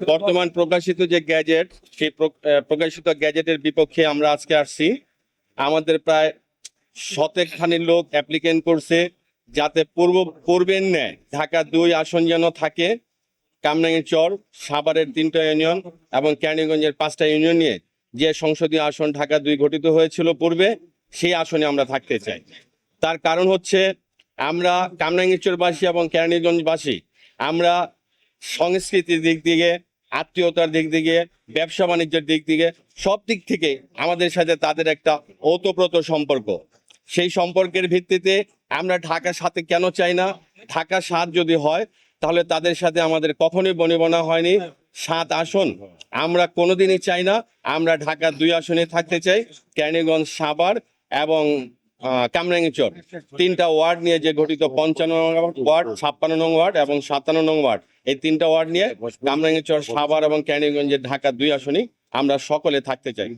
বর্তমান প্রকাশিত যে গ্যাজেট, সেই প্রকাশিত গ্যাজেটের বিপক্ষে আমরা আজকে আসছি। আমাদের প্রায় শতেক খানির লোক অ্যাপ্লিকেন্ট করছে, যাতে পূর্ব, পূর্বের ন্যায় ঢাকা দুই আসন যেন থাকে, কামরাঙ্গীর চর, সাভারের তিনটা ইউনিয়ন এবং ক্যানিগঞ্জের পাঁচটা ইউনিয়ন নিয়ে যে সংসদীয় আসন ঢাকা দুই গঠিত হয়েছিল পূর্বে, সেই আসনে আমরা থাকতে চাই। তার কারণ হচ্ছে, আমরা কামরাঙ্গীরচরবাসী এবং ক্যানিগঞ্জবাসী, আমরা সংস্কৃতির দিক থেকে আত্মীয়তার দিক থেকে ব্যবসা বাণিজ্যের দিক থেকে সব দিক থেকে আমাদের সাথে তাদের একটা ওতপ্রোত সম্পর্ক। সেই সম্পর্কের ভিত্তিতে আমরা ঢাকার সাথে কেন চাই না? ঢাকা সাত যদি হয়, তাহলে তাদের সাথে আমাদের কখনোই বনিবনা হয়নি। সাত আসন। আমরা কোনোদিনই চাই না, আমরা ঢাকা দুই আসনে থাকতে চাই ক্যানিগঞ্জ সাভার এবং আহ, কামরাঙ্গীচর তিনটা ওয়ার্ড নিয়ে যে গঠিত পঞ্চান্ন নং ওয়ার্ড ছাপ্পান্ন নং ওয়ার্ড এবং সাতান্ন নং ওয়ার্ড এই তিনটা ওয়ার্ড নিয়ে কামরাঙ্গীচর সাভার এবং ক্যানিগঞ্জের ঢাকা দুই আসনই আমরা সকলে থাকতে চাই।